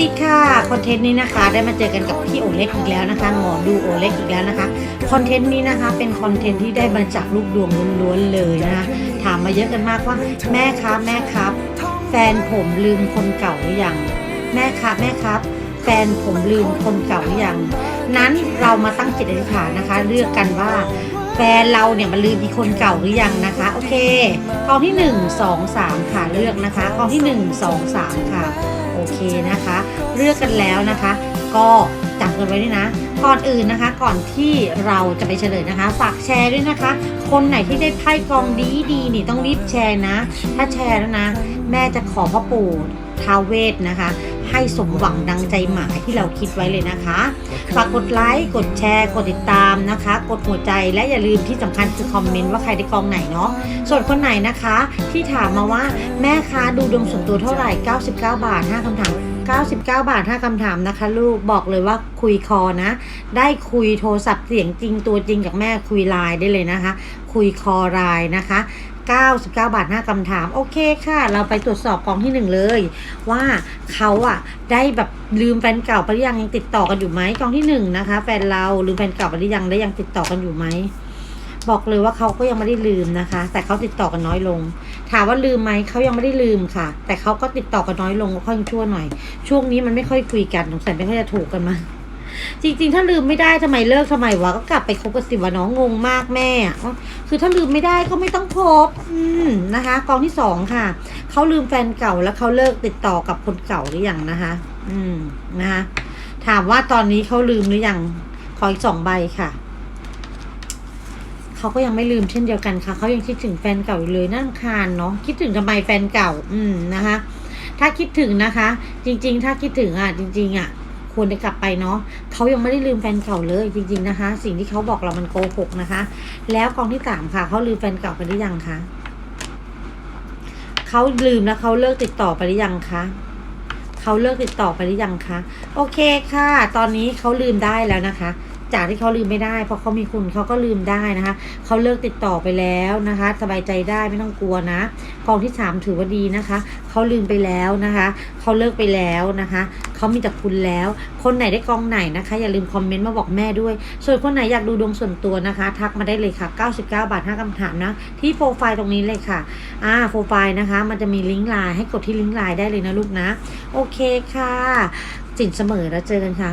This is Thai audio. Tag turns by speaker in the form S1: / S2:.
S1: ดีค่ะคอนเทนต์นี้นะคะ ได้มาเจอกันกับพี่โอเล็กอีกแล้วนะคะหมอดูโอเล็กอีกแล้วนะคะคอนเทนต์นี้นะคะเป็นคอนเทนต์ที่ได้มาจากลูกดวงล้วนๆเลยนะคะถามมาเยอะกันมากว่า แม่ครับแม่ครับ แฟนผมลืมคนเก่าหรือยังแม่ครับแม่ครับ แฟนผมลืมคนเก่าหรือยังนั้นเรามาตั้งจิตอธิษฐานนะคะ เลือกกันว่าแฟนเราเนี่ยมันลืมอีคนเก่าหรือยังนะคะ โอเคกองที่ 1 2 3 ค่ะเลือกนะคะกองที่ 1 2 3 ค่ะ โอเคนะคะ เลือกกันแล้วนะคะ ก็จำกันไว้ด้วยนะ ก่อนอื่นนะคะ ก่อนที่เราจะไปเฉลยนะคะ ฝากแชร์ด้วยนะคะ คนไหนที่ได้ไพ่กองดีดีๆนี่ต้องรีบแชร์นะ ถ้าแชร์แล้วนะ แม่จะขอพ่อปู่ ท้าวเวทนะคะ ให้สมหวังดังใจหมายที่เราคิดไว้เลยนะคะ ฝากกดไลค์กดแชร์ กดติดตามนะคะ กดหัวใจและอย่าลืมที่สำคัญคือคอมเมนต์ว่าใครได้กองไหนเนาะส่วนคนไหนนะคะ ที่ถามมาว่าแม่คะดูดวงส่วนตัวเท่าไหร่ 99 บาท 5คำถาม 99 บาท 5คำถามนะคะ ลูกบอกเลยว่าคุยคอนะ ได้คุยโทรศัพท์เสียงจริงตัวจริงกับแม่คุยไลน์ได้เลยนะคะ คุยคอไลน์นะคะ 99 บาท 5คำถาม โอเคค่ะ เราไปตรวจสอบกองที่หนึ่งเลย ว่าเขาอะได้แบบลืมแฟนเก่าไปหรือยังยังติดต่อกันอยู่ไหมกองที่หนึ่งนะคะ แฟนเราลืมแฟนเก่าไปหรือยังและยังติดต่อกันอยู่ไหมบอกเลยว่าเขาก็ยังไม่ได้ลืมนะคะ แต่เขาติดต่อกันน้อยลง ถามว่าลืมไหมเขายังไม่ได้ลืมค่ะ แต่เขาก็ติดต่อกันน้อยลงค่อยชั่วหน่อย ช่วงนี้มันไม่ค่อยคุยกันสงสัยไม่ค่อยจะถูกกันมา จริง ๆ ถ้าลืมไม่ได้ทำไมเลิกทำไมวะก็กลับไปคบกันสิวะน้องงงมากแม่คือถ้าลืมไม่ได้ก็ไม่ต้องคบอืมนะคะ กองที่สองค่ะเขาลืมแฟนเก่าแล้วเขาเลิกติดต่อกับคนเก่าหรือยังนะคะ อืมนะคะถามว่าตอนนี้เขาลืมหรือยังขออีกสองใบค่ะเขาก็ยังไม่ลืมเช่นเดียวกันค่ะเขายังคิดถึงแฟนเก่าอยู่เลยน่ารำคาญเนาะคิดถึงทำไมแฟนเก่า อืมนะคะ ถ้าคิดถึงนะคะ จริง ๆ ถ้าคิดถึงอะ จริง ๆ อะ ควรจะกลับไปเนาะเขายังไม่ได้ลืมแฟนเก่าเลยจริง ๆนะคะ สิ่งที่เขาบอกเรามันโกหกนะคะ แล้วกองที่สามค่ะเขาลืมแฟนเก่าไปหรือยังคะเขาลืมแล้วเขาเลิกติดต่อไปหรือยังคะเขาเลิกติดต่อไปหรือยังคะโอเคค่ะ ตอนนี้เขาลืมได้แล้วนะคะ จากที่เขาลืมไม่ได้เพราะเขามีคุณเขาก็ลืมได้นะคะเขาเลิกติดต่อไปแล้วนะคะ สบายใจได้ไม่ต้องกลัวนะกองที่สามถือว่าดีนะคะเขาลืมไปแล้วนะคะเขาเลิกไปแล้วนะคะเขามีแต่คุณแล้ว คนไหนได้กองไหนนะคะ อย่าลืมคอมเมนต์มาบอกแม่ด้วย ส่วนคนไหนอยากดูดวงส่วนตัวนะคะ ทักมาได้เลยค่ะ 99 บาท 5คำถามนะ ที่โปรไฟล์ตรงนี้เลยค่ะอ่าโปรไฟล์นะคะ มันจะมีลิงก์ไลน์ให้กดที่ลิงก์ไลน์ได้เลยนะลูกนะ โอเคค่ะสินเสมอแล้วเจอกันค่ะ